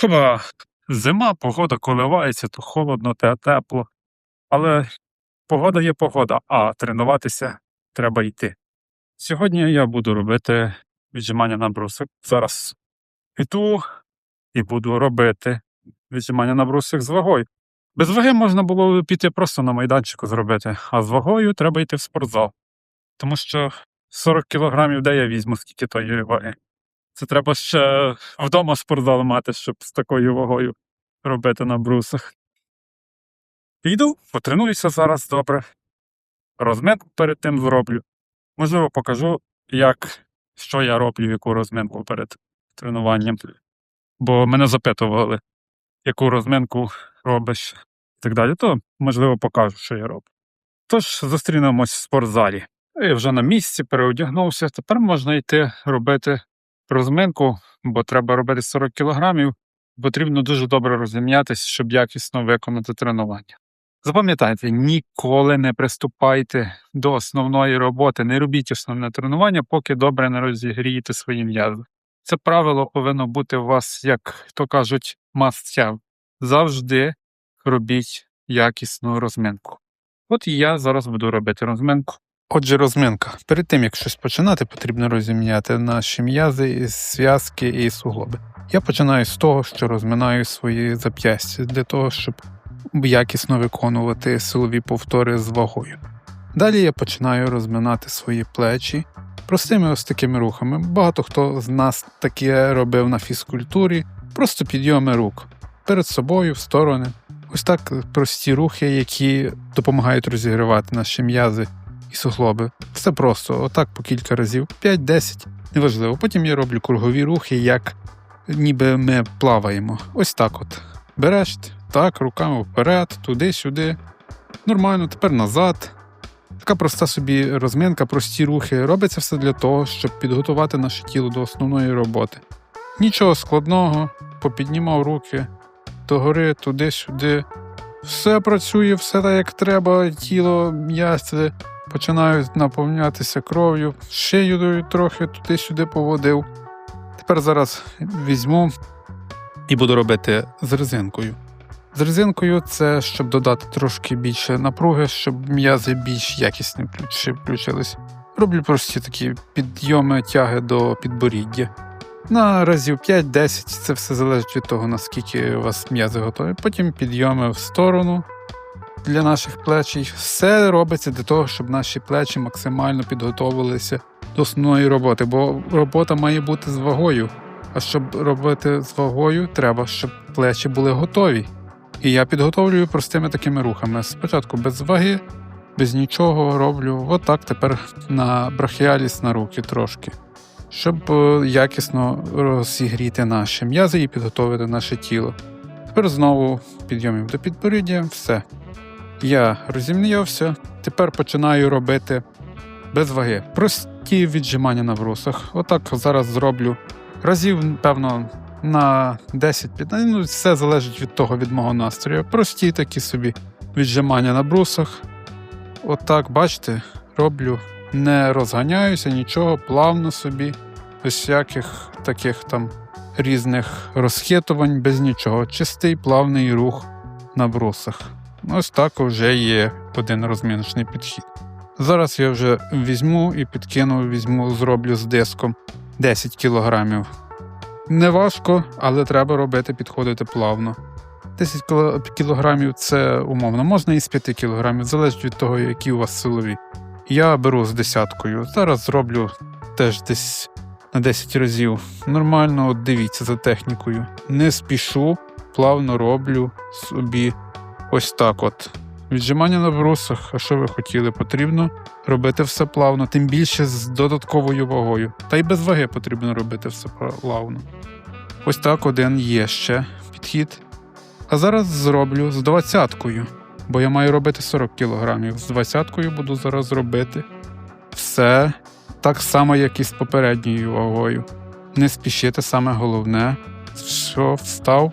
Хіба зима, погода коливається, то холодно, то тепло. Але погода є погода, а тренуватися треба йти. Сьогодні я буду робити віджимання на брусик. Зараз іду і буду робити віджимання на брусик з вагою. Без ваги можна було піти просто на майданчику зробити, а з вагою треба йти в спортзал. Тому що 40 кілограмів де я візьму, скільки тої ваги. Це треба ще вдома спортзал мати, щоб з такою вагою робити на брусах. Піду, потренуюся зараз добре. Розминку перед тим зроблю. Можливо, покажу, як, що я роблю, яку розминку перед тренуванням. Бо мене запитували, яку розминку робиш і так далі. То, можливо, покажу, що я роблю. Тож зустрінемось в спортзалі. Я вже на місці переодягнувся. Тепер можна йти робити розминку, бо треба робити 40 кілограмів. Потрібно дуже добре розім'ятися, щоб якісно виконати тренування. Запам'ятайте, ніколи не приступайте до основної роботи, не робіть основне тренування, поки добре не розігрієте свої м'язи. Це правило повинно бути у вас, як то кажуть, must. Завжди робіть якісну розминку. От і я зараз буду робити розминку. Отже, розминка. Перед тим як щось починати, потрібно розім'яти наші м'язи, зв'язки і суглоби. Я починаю з того, що розминаю свої зап'ястя для того, щоб якісно виконувати силові повтори з вагою. Далі я починаю розминати свої плечі простими ось такими рухами. Багато хто з нас таке робив на фізкультурі, просто підйоми рук перед собою, в сторони. Ось так прості рухи, які допомагають розігрівати наші м'язи і суглоби. Все просто, отак по кілька разів, 5-10, неважливо. Потім я роблю кругові рухи, як ніби ми плаваємо. Ось так от. Береш так, руками вперед, туди-сюди. Нормально, тепер назад. Така проста собі розминка, прості рухи. Робиться все для того, щоб підготувати наше тіло до основної роботи. Нічого складного, попіднімав руки догори, туди-сюди. Все працює, все так, як треба, тіло, м'язи починають наповнятися кров'ю, шиєю трохи туди-сюди поводив. Тепер зараз візьму і буду робити з резинкою. З резинкою це щоб додати трошки більше напруги, щоб м'язи більш якісні включ- включились. Роблю прості такі підйоми тяги до підборіддя. На разів 5-10 це все залежить від того, наскільки у вас м'язи готові. Потім підйоми в сторону для наших плечей. Все робиться для того, щоб наші плечі максимально підготовилися до основної роботи, бо робота має бути з вагою. А щоб робити з вагою, треба, щоб плечі були готові. І я підготовлюю простими такими рухами. Спочатку без ваги, без нічого роблю. Отак тепер на брахіаліс на руки трошки. Щоб е, якісно розігріти наші м'язи і підготовити наше тіло. Тепер знову підйомів до підборіддя, все. Я розімнявся, тепер починаю робити без ваги. Прості віджимання на брусах. Отак зараз зроблю разів, певно, на 10-15. Ну, все залежить від того, від мого настрою. Прості такі собі віджимання на брусах. Отак, бачите, роблю, не розганяюся, нічого, плавно собі, без всяких таких там різних розхитувань, без нічого. Чистий плавний рух на брусах. Ось так вже є один розміночний підхід. Зараз я вже візьму і підкину, візьму, зроблю з диском 10 кілограмів. Не важко, але треба робити, підходити плавно. 10 кіло- кілограмів це умовно, можна і з 5 кілограмів, залежить від того, які у вас силові. Я беру з десяткою. Зараз зроблю теж десь на 10 разів. Нормально, от дивіться за технікою. Не спішу, плавно роблю собі ось так от. Віджимання на брусах, а що ви хотіли? Потрібно робити все плавно, тим більше з додатковою вагою. Та й без ваги потрібно робити все плавно. Ось так один є ще підхід. А зараз зроблю з двадцяткою, бо я маю робити 40 кілограмів. З двадцяткою буду зараз робити все так само, як і з попередньою вагою. Не спішити, саме головне. Що встав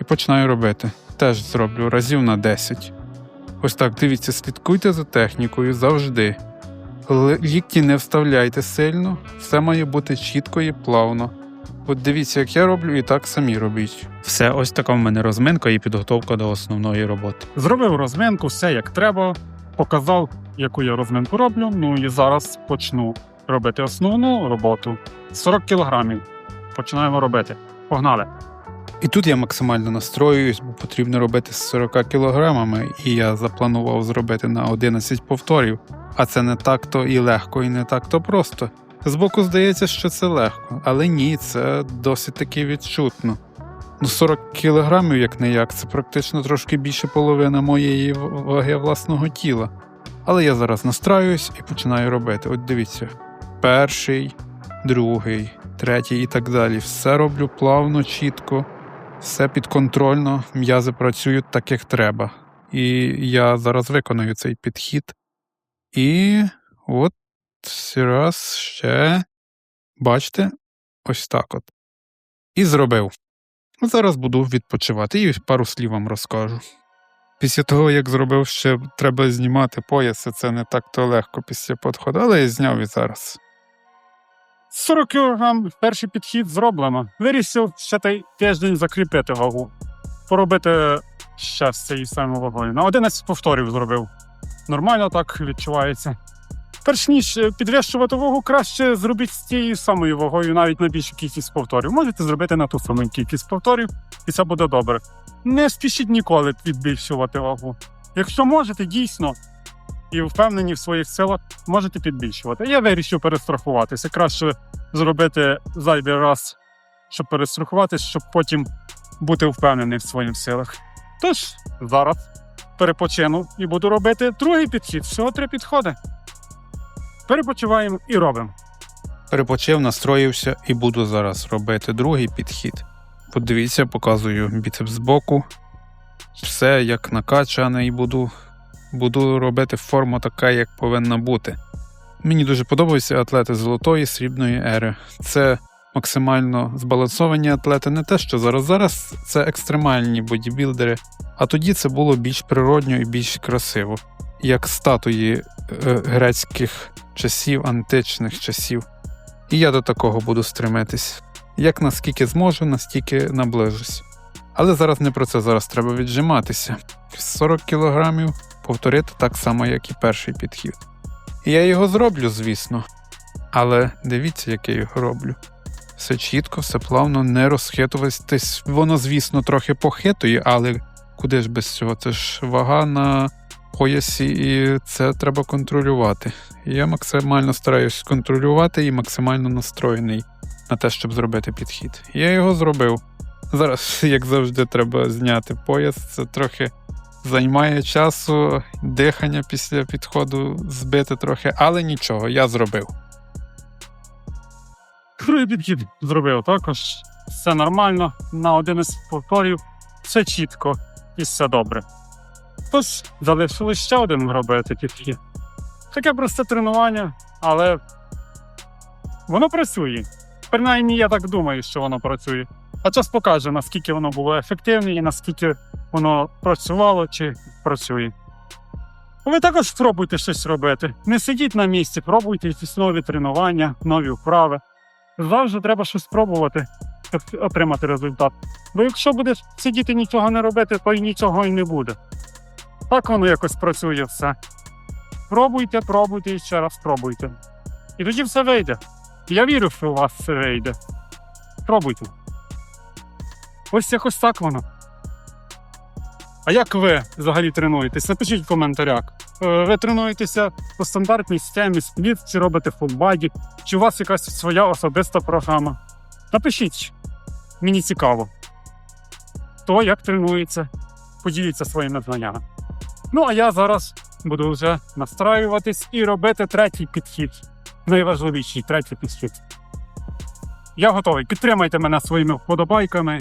і починаю робити. Теж зроблю разів на 10. Ось так, дивіться, слідкуйте за технікою завжди. Л- Лікті не вставляйте сильно, все має бути чітко і плавно. От дивіться, як я роблю, і так самі робіть. Все, ось така в мене розминка і підготовка до основної роботи. Зробив розминку, все як треба, показав, яку я розминку роблю. Ну і зараз почну робити основну роботу. 40 кілограмів. Починаємо робити. Погнали. І тут я максимально настроююсь, бо потрібно робити з 40 кілограмами, і я запланував зробити на 11 повторів. А це не так-то і легко, і не так-то просто. Збоку здається, що це легко, але ні, це досить таки відчутно. Ну, 40 кілограмів, як не як, це практично трошки більше половини моєї ваги власного тіла. Але я зараз настраююсь і починаю робити. От дивіться: перший, другий, третій і так далі. Все роблю плавно, чітко, все підконтрольно, м'язи працюють так, як треба. І я зараз виконую цей підхід. І от раз ще. Бачите, ось так от. І зробив. Зараз буду відпочивати і пару слів вам розкажу. Після того, як зробив, ще треба знімати пояс, це не так-то легко після підходу, але я зняв і зараз. 40 кг перший підхід зроблено. Вирішив ще той тиждень закріпити вагу. Поробити ще з цією самою вагою. На 11 повторів зробив. Нормально так відчувається. Перш ніж е, підвищувати вагу, краще зробіть з тією самою вагою, навіть на більшу кількість повторів. Можете зробити на ту саму кількість повторів, і це буде добре. Не спішіть ніколи підбільшувати вагу. Якщо можете, дійсно, і впевнені в своїх силах, можете підбільшувати. Я вирішив перестрахуватися. Краще зробити зайвий раз, щоб перестрахуватися, щоб потім бути впевнений в своїх силах. Тож зараз перепочину і буду робити другий підхід. Всього три підходи. Перепочиваємо і робимо. Перепочив, настроївся і буду зараз робити другий підхід. Подивіться, показую біцепс збоку. Все як накачане, і буду, буду робити форму така, як повинна бути. Мені дуже подобаються атлети золотої срібної ери. Це максимально збалансовані атлети, не те, що зараз. Зараз це екстремальні бодібілдери, а тоді це було більш природньо і більш красиво, як статуї е, грецьких часів, античних часів. І я до такого буду стремитись. Як наскільки зможу, настільки наближусь. Але зараз не про це, зараз треба віджиматися. 40 кілограмів повторити так само, як і перший підхід. Я його зроблю, звісно. Але дивіться, як я його роблю. Все чітко, все плавно, не розхитуватись. Воно, звісно, трохи похитує, але куди ж без цього? Це ж вага на поясі, і це треба контролювати. Я максимально стараюсь контролювати і максимально настроєний на те, щоб зробити підхід. Я його зробив. Зараз, як завжди, треба зняти пояс. Це трохи займає часу, дихання після підходу збити трохи, але нічого, я зробив. Другий підхід зробив також. Все нормально, на 11 повторів, все чітко і все добре. Тож залишилось ще один робити підхід. Таке просте тренування, але воно працює. Принаймні, я так думаю, що воно працює. А час покаже, наскільки воно було ефективне і наскільки воно працювало чи працює. Ви також спробуйте щось робити. Не сидіть на місці, пробуйте якісь нові тренування, нові вправи. Завжди треба щось спробувати, щоб отримати результат. Бо якщо будеш сидіти нічого не робити, то й нічого і не буде. Так воно якось працює все. Пробуйте, пробуйте і ще раз пробуйте. І тоді все вийде. Я вірю, що у вас все вийде. Пробуйте. Ось якось так воно. А як ви взагалі тренуєтесь? Напишіть в коментарях. Е, Ви тренуєтеся по стандартній схемі, спліт, чи робите фулбаді, чи у вас якась своя особиста програма? Напишіть, мені цікаво. Хто як тренується, поділіться своїми знаннями. Ну, а я зараз буду вже настраюватись і робити третій підхід. Найважливіший третій підхід. Я готовий. Підтримайте мене своїми вподобайками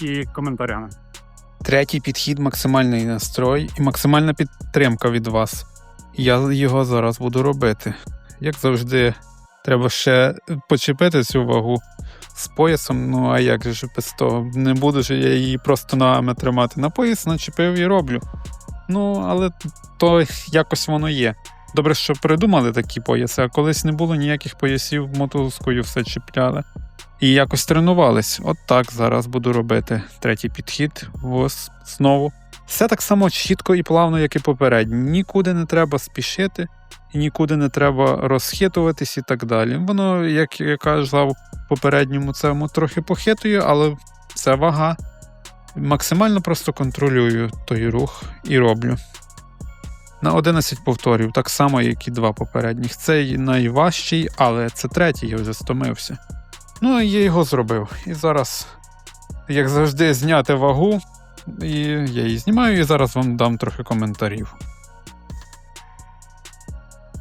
і коментарями. Третій підхід максимальний настрой і максимальна підтримка від вас. Я його зараз буду робити. Як завжди, треба ще почепити цю вагу з поясом. Ну а як же без того? Не буду ж я її просто ногами тримати. На пояс начепив і роблю. Ну, але то якось воно є. Добре, що придумали такі пояси, а колись не було ніяких поясів, мотузкою все чіпляли. І якось тренувались. От так зараз буду робити третій підхід. Ось знову. Все так само чітко і плавно, як і попередній. Нікуди не треба спішити, і нікуди не треба розхитуватись і так далі. Воно, як я казав попередньому цьому, трохи похитує, але це вага. Максимально просто контролюю той рух і роблю. На 11 повторів, так само, як і два попередніх. Цей найважчий, але це третій, я вже стомився. Ну, і я його зробив. І зараз, як завжди, зняти вагу. І я її знімаю, і зараз вам дам трохи коментарів.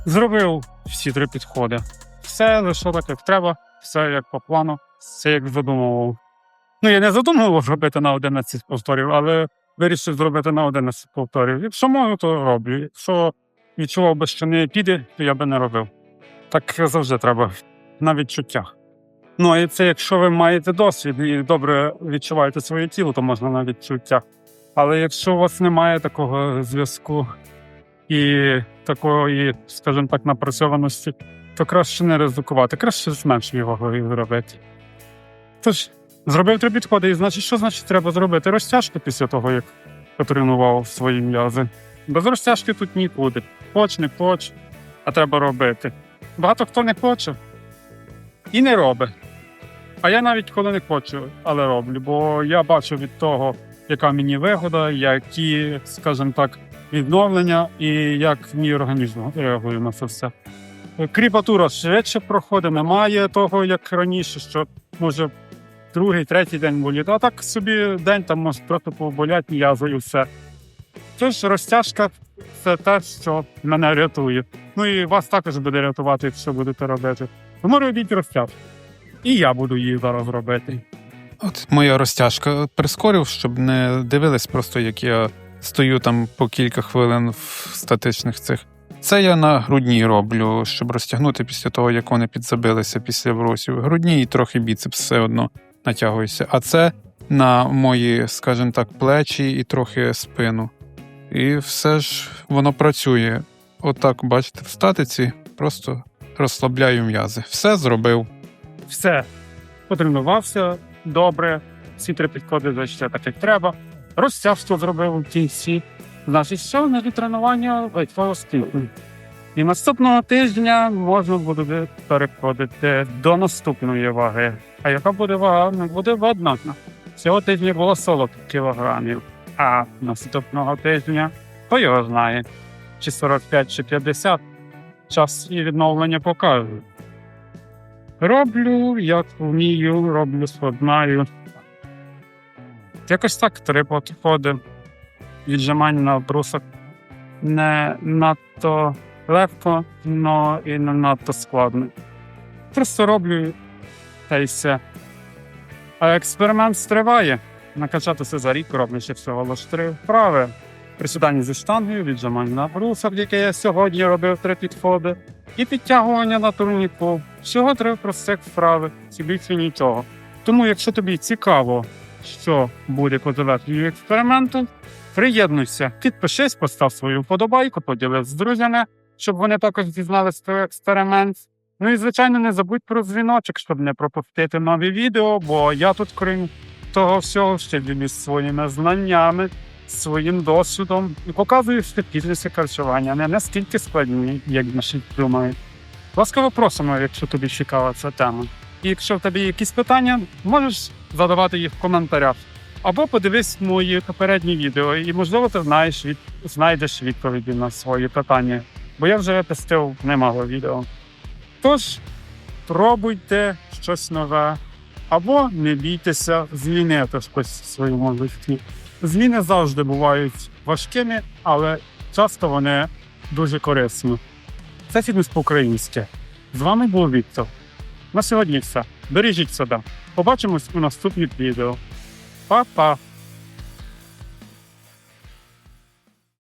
Зробив всі три підходи. Все лише так, як треба, все як по плану, все як задумував. Ну, я не задумував робити на 11 повторів, але вирішив зробити на 11 повторів. Якщо можу, то роблю. Якщо відчував би, що не піде, то я би не робив. Так завжди треба на відчуттях. Ну, і це якщо ви маєте досвід і добре відчуваєте своє тіло, то можна на відчуттях. Але якщо у вас немає такого зв'язку і такої, скажімо так, напрацьованості, то краще не ризикувати, краще з меншою вагою зробити. Тож, зробив три підходи, і значить, що значить треба зробити? Розтяжку після того, як потренував свої м'язи. Без розтяжки тут нікуди. Хоч, не хоч, а треба робити. Багато хто не хоче і не робить. А я навіть коли не хочу, але роблю, бо я бачу від того, яка мені вигода, які, скажімо так, відновлення і як мій організм реагує на це все. Кріпатура швидше проходить, немає того, як раніше, що може другий, третій день боліти. А так собі день там може просто поболять м'язи і все. Тож розтяжка це те, що мене рятує. Ну і вас також буде рятувати, якщо будете робити. Тому робіть розтяжку. І я буду її зараз робити. От моя розтяжка прискорив, щоб не дивились просто, як я стою там по кілька хвилин в статичних цих. Це я на грудній роблю, щоб розтягнути після того, як вони підзабилися після брусів. Грудні і трохи біцепс все одно натягуюся. А це на мої, скажімо так, плечі і трохи спину. І все ж воно працює. Отак, бачите, в статиці просто розслабляю м'язи. Все зробив. Все, потренувався добре, всі три підходи зайшли так, як треба. Розтяжку зробив у кінці. Значить, що на тренування вийшло скільки. І наступного тижня можна буде переходити до наступної ваги. А яка буде вага? Не буде однакна. Цього тижня було 40 кілограмів, а наступного тижня хто його знає, чи 45, чи 50. Час і відновлення покажуть. Роблю, як вмію, роблю складнаю. Якось так три підходи. Віджимань на брусок не надто легко, але і не надто складно. Просто роблю та. А експеримент триває. Накачатися за рік роблю ще всього лише три вправи. Присідання зі штангою, віджимання на брусок, яке я сьогодні робив три підходи, і підтягування на турніку. Всього три простих вправи, ці більше нічого. Тому, якщо тобі цікаво, що буде по завершенню експерименту, приєднуйся, підпишись, постав свою вподобайку, поділись з друзями, щоб вони також дізналися про експеримент. Ну і звичайно, не забудь про дзвіночок, щоб не пропустити нові відео, бо я тут, крім того всього, ще ділюсь своїми знаннями, своїм досвідом і показую, що бізнеси харчування не настільки складні, як наші думають. Ласкаво просимо, якщо тобі цікава ця тема. І якщо в тебе є якісь питання, можеш задавати їх в коментарях. Або подивись мої попередні відео, і можливо ти знаєш від... знайдеш відповіді на свої питання. Бо я вже тестив немало відео. Тож пробуйте щось нове, або не бійтеся змінити щось в своєму житті. Зміни завжди бувають важкими, але часто вони дуже корисні. Це фітнес по-українськи. З вами був Віктор. На сьогодні все. Бережіть себе. Побачимось у наступних відео. Па-па!